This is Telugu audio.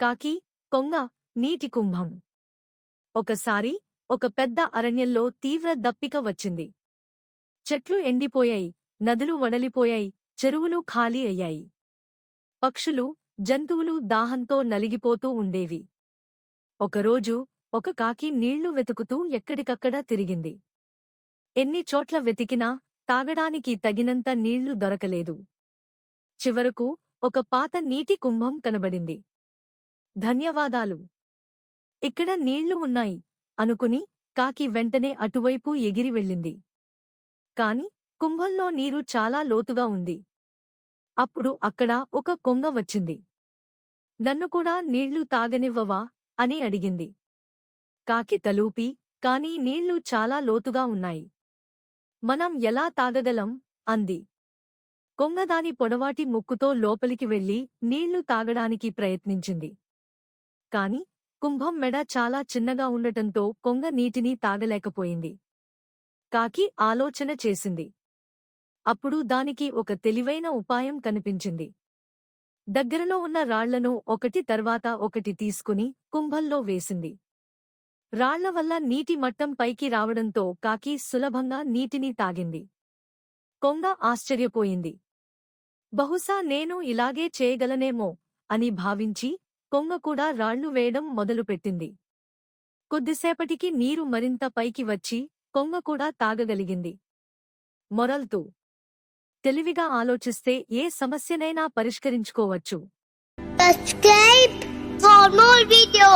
కాకి కొంగ నీటి కుంభం. ఒకసారి ఒక పెద్ద అరణ్యంలో తీవ్ర దప్పిక వచ్చింది. చెట్లు ఎండిపోయాయి నదులు వడలిపోయాయి చెరువులు ఖాళీ అయ్యాయి. పక్షులు జంతువులు దాహంతో నలిగిపోతూ ఉండేవి. ఒకరోజు ఒక కాకి నీళ్ళు వెతుకుతూ ఎక్కడికక్కడ తిరిగింది. ఎన్ని చోట్ల వెతికినా తాగడానికి తగినంత నీళ్ళు దొరకలేదు. చివరకు ఒక పాత నీటి కుంభం కనబడింది. ధన్యవాదాలు. ఇక్కడ నీళ్ళు ఉన్నాయి అనుకుని కాకి వెంటనే అటువైపు ఎగిరి వెళ్ళింది. కాని కుంభంలో నీరు చాలా లోతుగా ఉంది. అప్పుడు అక్కడ ఒక కొంగ వచ్చింది. నన్ను కూడా నీళ్ళు తాగనివ్వవా? అని అడిగింది. కాకి తలూపి కాని నీళ్ళు చాలా లోతుగా ఉన్నాయి. మనం ఎలా తాగగలం? అంది. కొంగదాని పొడవాటి ముక్కుతో లోపలికి వెళ్ళి నీళ్ళు తాగడానికి ప్రయత్నించింది. కాని కుంభం మెడ చాలా చిన్నగా ఉండటంతో కొంగ నీటిని తాగలేకపోయింది. కాకి ఆలోచన చేసింది. అప్పుడు దానికి ఒక తెలివైన ఉపాయం కనిపించింది. దగ్గరలో ఉన్న రాళ్ళను ఒకటి తర్వాత ఒకటి తీసుకుని కుంభంలో వేసింది. రాళ్ళ వల్ల నీటి మట్టం పైకి రావడంతో కాకి సులభంగా నీటిని తాగింది. కొంగ ఆశ్చర్యపోయింది. బహుశా నేను ఇలాగే చేయగలనేమో అని భావించి కొంగ కూడా రాళ్ళు వేయడం మొదలుపెట్టింది. కొద్దిసేపటికి నీరు మరింత పైకి వచ్చి కొంగ కూడా తాగగలిగింది. మొరల్తూ తెలివిగా ఆలోచిస్తే ఏ సమస్యనైనా పరిష్కరించుకోవచ్చు. Subscribe for more videos.